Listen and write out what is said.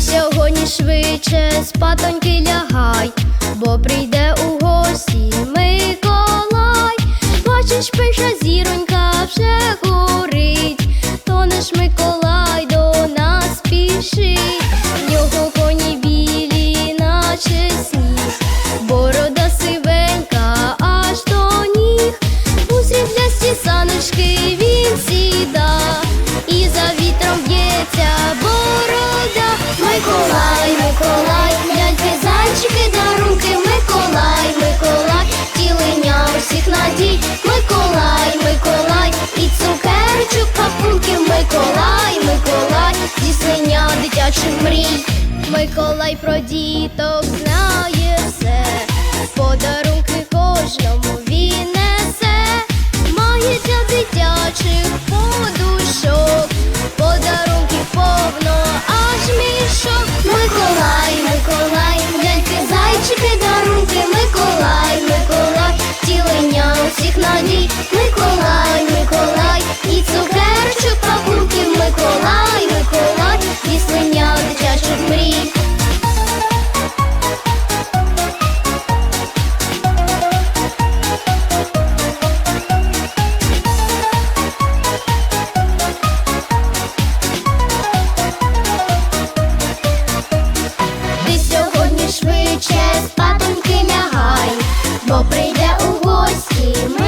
Сьогодні швидше спатоньки лягай, бо прийде у гості Миколай. Бачиш, пиша зіронька вже горить, то наш Миколай до нас спішить. В нього коні білі, наче сніг, борода сивенька аж до ніг. У сріблясті саночки він сіда, і за вітром б'ється дитячих мрій. Миколай про діток знає все, подарунки кожному у гості. Ми